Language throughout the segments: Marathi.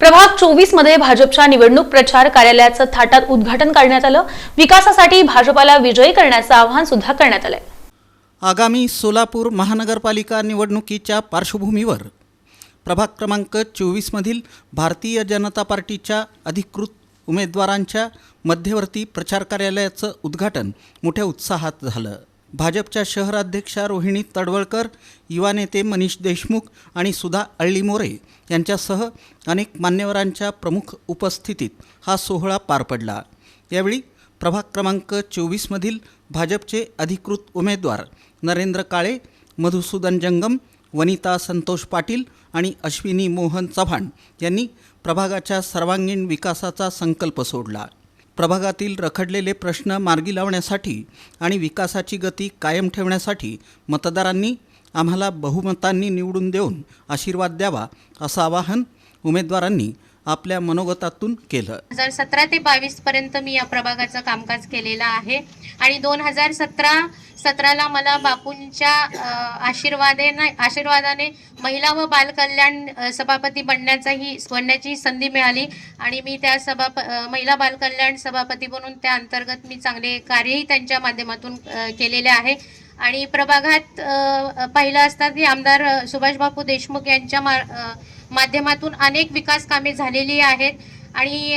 प्रभाग चोवीसमध्ये भाजपच्या निवडणूक प्रचार कार्यालयाचं थाटात उद्घाटन करण्यात आलं. विकासासाठी भाजपाला विजयी करण्याचं आवाहन सुद्धा करण्यात आलंय. आगामी सोलापूर महानगरपालिका निवडणुकीच्या पार्श्वभूमीवर प्रभाग क्रमांक चोवीसमधील भारतीय जनता पार्टीच्या अधिकृत उमेदवारांच्या मध्यवर्ती प्रचार कार्यालयाचं उद्घाटन मोठ्या उत्साहात झालं. भाजपच्या शहराध्यक्षा रोहिणी तडवळकर युवा नेते मनीष देशमुख आणि सुधा अळ्ळीमोरे यांच्यासह अनेक मान्यवरांच्या प्रमुख उपस्थितीत हा सोहळा पार पडला. यावेळी प्रभाग क्रमांक चोवीसमधील भाजपचे अधिकृत उमेदवार नरेंद्र काळे मधुसूदन जंगम वनिता संतोष पाटील आणि अश्विनी मोहन चव्हाण यांनी प्रभागाच्या सर्वांगीण विकासाचा संकल्प सोडला. प्रभागातील रखडलेले प्रश्न मार्गी लावण्यासाठी आणि विकासाची गती कायम ठेवण्यासाठी मतदारांनी आम्हाला बहुमतांनी निवडून देऊन आशीर्वाद द्यावा असं आवाहन उमेदवारांनी आपल्या मनोगतातून केलं. हजार सतरा ते बावीस पर्यंत मी या प्रभागाचं कामकाज केलेलं आहे. आणि दोन हजार सतरा सतराला मला बापूंच्या आशीर्वादेने आशीर्वादाने महिला व बालकल्याण सभापती बनण्याचाही बनण्याची संधी मिळाली. आणि मी त्या सभा महिला बालकल्याण सभापती बनून त्या अंतर्गत मी चांगले कार्यही त्यांच्या माध्यमातून केलेले आहे. आणि प्रभागात पाहिलं असता की आमदार सुभाषबापू देशमुख यांच्या मा माध्यमातून अनेक विकास कामे झालेली आहेत. आणि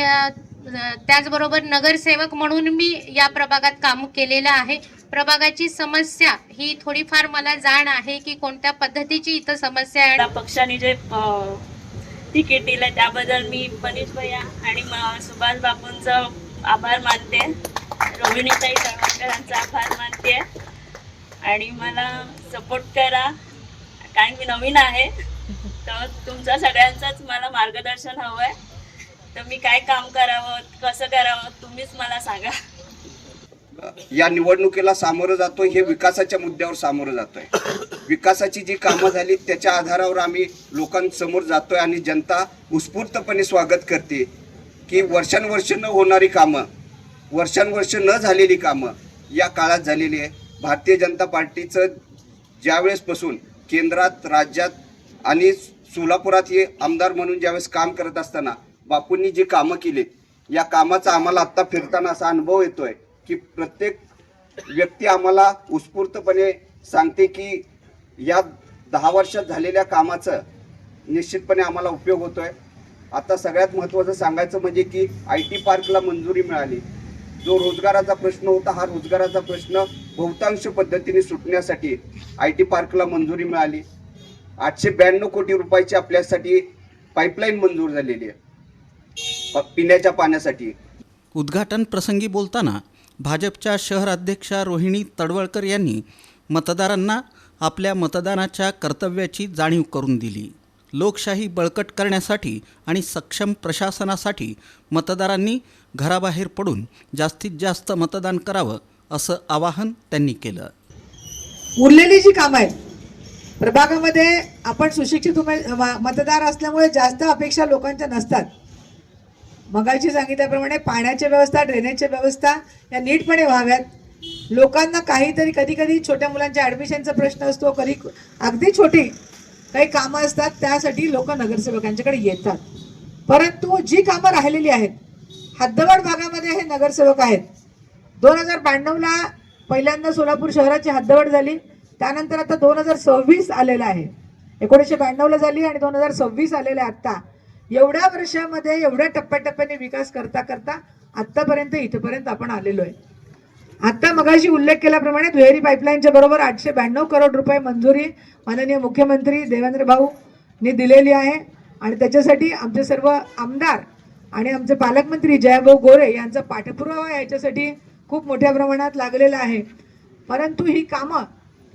त्याचबरोबर नगरसेवक म्हणून मी या प्रभागात काम केलेलं आहे. प्रभागाची समस्या ही थोडीफार मला जाण आहे की कोणत्या पद्धतीची इथं समस्या आहे. पक्षाने जे तिकीट दिलं त्याबद्दल मी मनीष भैया आणि सुभाष बापूंचं आभार मानते. रोहिणीताई तळवणकरांचा आभार मानते. आणि मला सपोर्ट करा. कारण मी नवीन आहे. तर तुमचा सगळ्यांचंच मला मार्गदर्शन हवं आहे तर मी काय काम करावं कसं करावं तुम्हीच मला सांगा. या निवडणुकीला सामोरं जातोय हे विकासाच्या मुद्द्यावर सामोरं जातोय. विकासाची जी कामं झाली त्याच्या आधारावर आम्ही लोकांसमोर जातोय आणि जनता उत्स्फूर्तपणे स्वागत करते की वर्षानुवर्ष न होणारी कामं वर्षानुवर्ष न झालेली कामं या काळात झालेली आहे. भारतीय जनता पार्टीचं ज्यावेळेसपासून केंद्रात राज्यात आणि सोलापुरात हे आमदार म्हणून ज्यावेळेस काम करत असताना बापूंनी जी कामं केली या कामाचा आम्हाला आत्ता फिरताना असा अनुभव येतोय की प्रत्येक व्यक्ती आम्हाला उत्स्फूर्तपणे सांगते की या दहा वर्षात झालेल्या कामाचं निश्चितपणे आम्हाला उपयोग होतोय. आता सगळ्यात महत्त्वाचं सांगायचं म्हणजे की आय टी पार्कला मंजुरी मिळाली. जो रोजगाराचा प्रश्न होता हा रोजगाराचा प्रश्न बहुतांश पद्धतीने सुटण्यासाठी आय टी पार्कला मंजुरी मिळाली. आठशे ब्याण्णव कोटी रुपयाची आपल्यासाठी पाईपलाईन मंजूर झालेली आहे. पिण्याच्या पाण्यासाठी. उद्घाटन प्रसंगी बोलताना भाजपच्या शहर अध्यक्षा रोहिणी तडवळकर यांनी मतदारांना आपल्या मतदानाच्या कर्तव्याची जाणीव करून दिली. लोकशाही बळकट करण्यासाठी आणि सक्षम प्रशासनासाठी मतदारांनी घराबाहेर पडून जास्तीत जास्त मतदान करावं असं आवाहन त्यांनी केलं. उरलेली जी कामं आहेत प्रभागामध्ये आपण सुशिक्षित उमे मतदार असल्यामुळे जास्त अपेक्षा लोकांच्या नसतात. मगाशी सांगितल्याप्रमाणे पाण्याची व्यवस्था ड्रेनेजची व्यवस्था या नीटपणे व्हाव्यात. लोकांना काहीतरी कधी कधी छोट्या मुलांच्या ॲडमिशनचा प्रश्न असतो कधी अगदी छोटी काही कामं असतात त्यासाठी लोक नगरसेवकांच्याकडे येतात. परंतु जी कामं राहिलेली आहेत हद्दवाड भागामध्ये हे नगरसेवक आहेत. दोन हजार ब्याण्णवला पहिल्यांदा सोलापूर शहराची हद्दवाड झाली. त्यानंतर आता दोन हजार सव्वीस आलेलं आहे. एकोणीसशे ब्याण्णवला झाली आणि दोन हजार सव्वीस आलेलं आहे आत्ता एवढ्या वर्षामध्ये एवढ्या टप्प्याटप्प्याने विकास करता करता आत्तापर्यंत इथपर्यंत आपण आलेलो आहे. आत्ता मगाशी उल्लेख केल्याप्रमाणे दुहेरी पाईपलाईनच्या बरोबर आठशे ब्याण्णव करोड रुपये मंजुरी माननीय मुख्यमंत्री देवेंद्र भाऊनी दिलेली आहे. आणि त्याच्यासाठी आमचे सर्व आमदार आणि आमचे पालकमंत्री जयभाऊ गोरे यांचा पाठपुरावा याच्यासाठी खूप मोठ्या प्रमाणात लागलेला आहे. परंतु ही कामं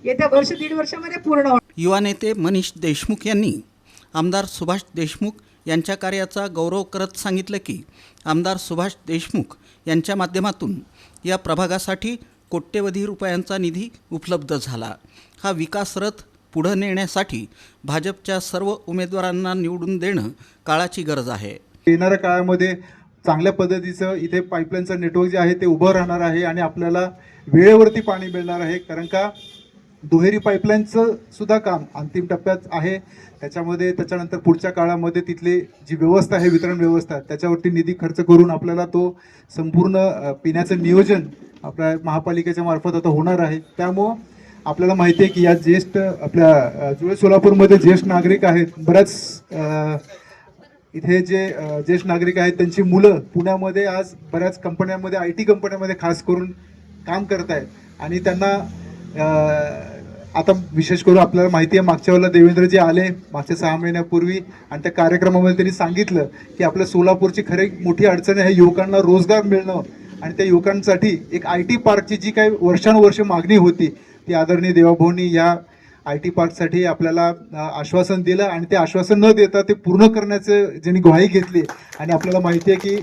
येत्या वर्ष दीड वर्षामध्ये पूर्ण होणार. युवा नेते मनीष देशमुख यांनी आमदार सुभाष देशमुख यांच्या कार्याचा गौरव करत सांगितलं की आमदार सुभाष देशमुख यांच्या माध्यमातून या प्रभागासाठी कोट्यवधी रुपयांचा निधी उपलब्ध झाला. हा विकास रथ पुढं नेण्यासाठी भाजपच्या सर्व उमेदवारांना निवडून देणं काळाची गरज आहे. येणाऱ्या काळामध्ये चांगल्या पद्धतीचं इथे पाईपलाईनचं नेटवर्क जे आहे ते उभं राहणार आहे आणि आपल्याला वेळेवरती पाणी मिळणार आहे. कारण का? दुहेरी पाईपलाईनचं सुद्धा काम अंतिम टप्प्यात आहे. त्याच्यामध्ये त्याच्यानंतर पुढच्या काळामध्ये तिथली जी व्यवस्था आहे वितरण व्यवस्था त्याच्यावरती निधी खर्च करून आपल्याला तो संपूर्ण पिण्याचं नियोजन आपल्या महापालिकेच्या मार्फत आता होणार आहे. त्यामुळं आपल्याला माहिती आहे की या ज्येष्ठ आपल्या जुळे सोलापूरमध्ये ज्येष्ठ नागरिक आहेत. बऱ्याच इथे जे ज्येष्ठ नागरिक आहेत त्यांची मुलं पुण्यामध्ये आज बऱ्याच कंपन्यांमध्ये आय टी कंपन्यांमध्ये खास करून काम करत आहेत आणि त्यांना आता विशेष करून आपल्याला माहिती आहे मागच्या वेळेला देवेंद्रजी आले मागच्या सहा महिन्यापूर्वी आणि त्या कार्यक्रमामध्ये त्यांनी सांगितलं की आपल्या सोलापूरची खरी मोठी अडचण आहे युवकांना रोजगार मिळणं. आणि त्या युवकांसाठी एक आय टी पार्कची जी काही वर्षानुवर्ष मागणी होती ती आदरणीय देवाभाऊनी या आय टी पार्कसाठी आपल्याला आश्वासन दिलं आणि ते आश्वासन न देता ते पूर्ण करण्याचं ज्यांनी ग्वाही घेतली. आणि आपल्याला माहिती आहे की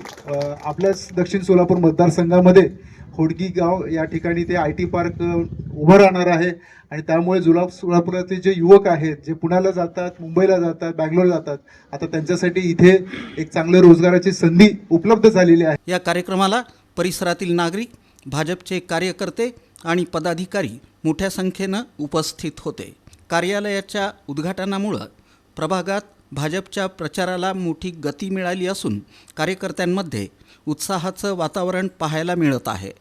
आपल्याच दक्षिण सोलापूर मतदारसंघामध्ये होडगी गाव या ठिकाणी ते आय टी पार्क उभं राहणार आहे. आणि त्यामुळे जुला सोलापुरातले जे युवक आहेत जे पुण्याला जातात मुंबईला जातात बँगलोर जातात आता त्यांच्यासाठी इथे एक चांगल्या रोजगाराची संधी उपलब्ध झालेली आहे. या कार्यक्रमाला परिसरातील नागरिक भाजपचे कार्यकर्ते आणि पदाधिकारी मोठ्या संख्येनं उपस्थित होते. कार्यालयाच्या उद्घाटनामुळं प्रभागात भाजपच्या प्रचाराला मोठी गती मिळाली असून कार्यकर्त्यांमध्ये उत्साहाचं वातावरण पाहायला मिळत आहे.